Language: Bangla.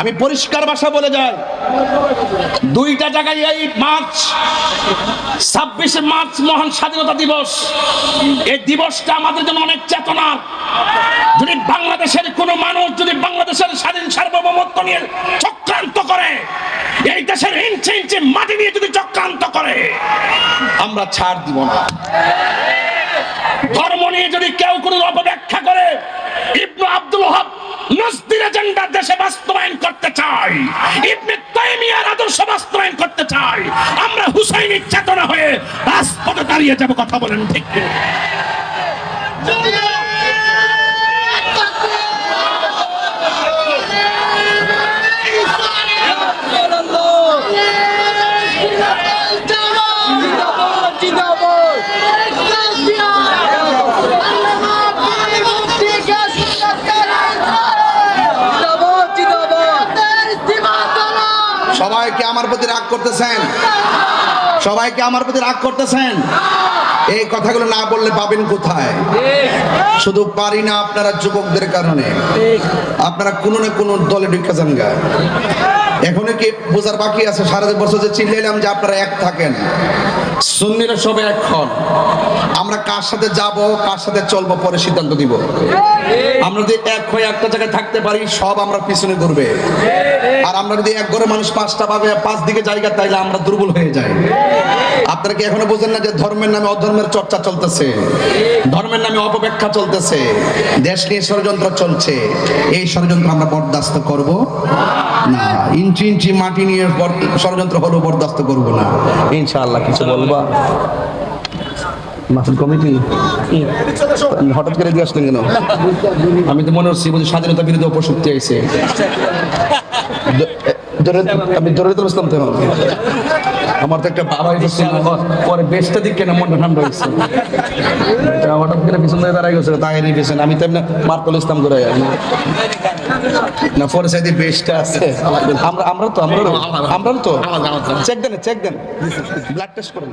আমি পরিষ্কার ভাষা বলে যাই। দুইটা জায়গায় এই মার্চ, ছাব্বিশে মার্চ মহান স্বাধীনতা দিবস। এই দিবসটা আমাদের জন্য অনেক চেতনার যদি বাংলাদেশের কোন মানুষ যদি বাংলাদেশের স্বাধীন সার্বভৌমত্ব নিয়ে চক্রান্ত করে, এই দেশের ইঞ্চি ইঞ্চি মাটি নিয়ে যদি চক্রান্ত করে, আমরা ছাড় দিব না। ধর্ম নিয়ে যদি কেউ কোনো অপব্যাখ্যা করে, ইবনু আব্দুল হক নজদির এজেন্ডা দেশে করতে চাই। ইবনে তাইমিয়ার আদর্শ বাস্তবায়ন করতে চাই। আমরা হুসাইনের চেতনা হয়ে রাজপথে দাঁড়িয়ে যাব, কথা বলেন ঠিক সবাইকে আমার প্রতি রাগ করতেছেন? সবাইকে আমার প্রতি রাগ করতেছেন? এই কথাগুলো না বললে পাবেন কোথায়? শুধু পারি না আপনারা যুবকদের কারণে। আপনারা কোনো না কোনো দলে ঢুকে যান গা। এখনও কি বোঝার বাকি আছে, সারা বছর যে চিল্লাইলাম যে আপনারা এক থাকেন। সুন্নিরা সবে এক হন। আমরা কার সাথে যাব, কার সাথে চলবো পরে সিদ্ধান্ত দিব আমরা যদি এক হয়ে একটা জায়গায় থাকতে পারি, সব আমরা পিছনে ঘুরবে। আর আমরা যদি এক ঘরে মানুষ পাঁচটা পাবে পাঁচ দিকে জায়গা, তাইলে আমরা দুর্বল হয়ে যাই। আপনারা কি এখনও বোঝেন না যে ধর্মের নামে অধর্মের চর্চা চলতেছে? ধর্মের নামে অপব্যাখ্যা চলতেছে। দেশ নিয়ে ষড়যন্ত্র চলছে। এই ষড়যন্ত্র আমরা বরদাস্ত করব? না, ইঞ্চি ইঞ্চি মাটি নিয়ে ষড়যন্ত্র হলেও বরদাস্ত করব না। ইনশাআল্লাহ কিছু বলবা? কমিটি? হঠাৎ করে দিয়ে আসলেন কেন? আমি তো মনে হচ্ছে স্বাধীনতা বিরোধী অপশক্তি আইছে। ধরে- আমি ধরে তো বুঝতাম তো। আমার তো একটা বাবা হয়েছে পরে বেশটা দিক কেন মনটা ঠান্ডা হয়েছে হঠাৎ করে পিছন থেকে দাঁড়াই গেছে পেছন আমি তো এমনি মার্কল ইসলাম করে না পরে সাইডে বেশটা আছে। আমরা আমরা তো আমরা আমরা তো। চেক দেন চেক দেন। ব্লাড টেস্ট করুন